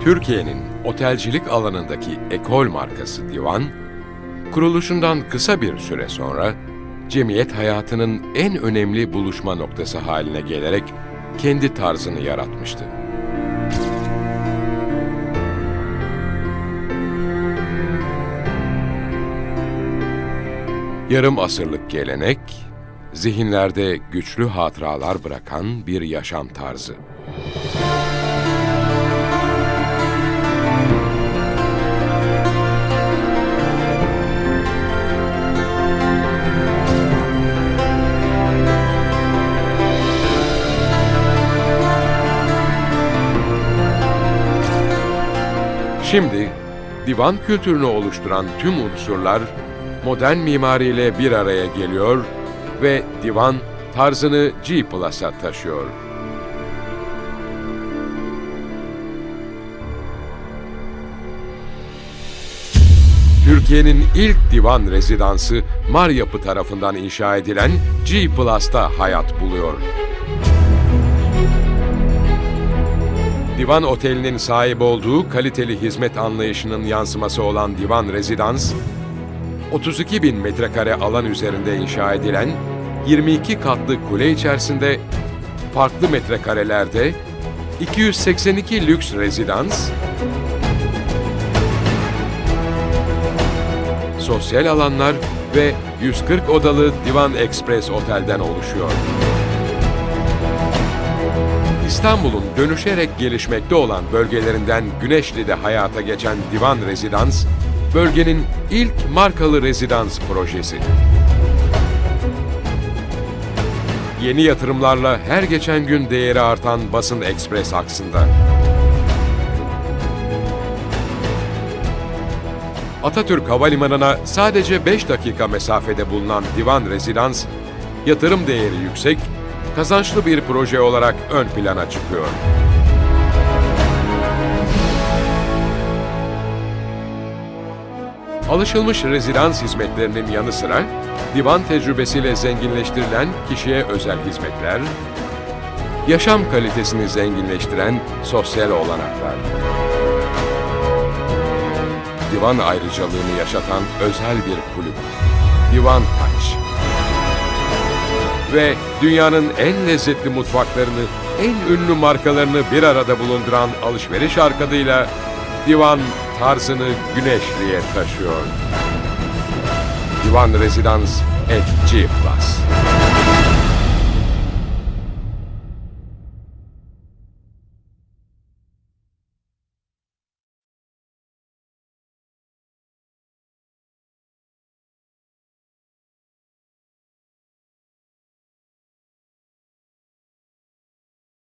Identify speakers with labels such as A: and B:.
A: Türkiye'nin otelcilik alanındaki ekol markası Divan, kuruluşundan kısa bir süre sonra cemiyet hayatının en önemli buluşma noktası haline gelerek kendi tarzını yaratmıştı. Yarım asırlık gelenek, zihinlerde güçlü hatıralar bırakan bir yaşam tarzı. Şimdi divan kültürünü oluşturan tüm unsurlar modern mimariyle bir araya geliyor ve divan tarzını G Plus'a taşıyor. Türkiye'nin ilk divan rezidansı Mar Yapı tarafından inşa edilen G Plus'ta hayat buluyor. Divan Oteli'nin sahip olduğu kaliteli hizmet anlayışının yansıması olan Divan Rezidans, 32 bin metrekare alan üzerinde inşa edilen 22 katlı kule içerisinde farklı metrekarelerde 282 lüks rezidans, sosyal alanlar ve 140 odalı Divan Express Otel'den oluşuyor. İstanbul'un dönüşerek gelişmekte olan bölgelerinden Güneşli'de hayata geçen Divan Rezidans, bölgenin ilk markalı rezidans projesi. Yeni yatırımlarla her geçen gün değeri artan Basın Ekspres aksında. Atatürk Havalimanı'na sadece 5 dakika mesafede bulunan Divan Rezidans, yatırım değeri yüksek, kazançlı bir proje olarak ön plana çıkıyor. Alışılmış rezidans hizmetlerinin yanı sıra divan tecrübesiyle zenginleştirilen kişiye özel hizmetler, yaşam kalitesini zenginleştiren sosyal olanaklar. Divan ayrıcalığını yaşatan özel bir kulüp. Divan Taç. Ve dünyanın en lezzetli mutfaklarını, en ünlü markalarını bir arada bulunduran alışveriş arkadıyla Divan tarzını Güneşli'ye taşıyor. Divan Rezidans et G+.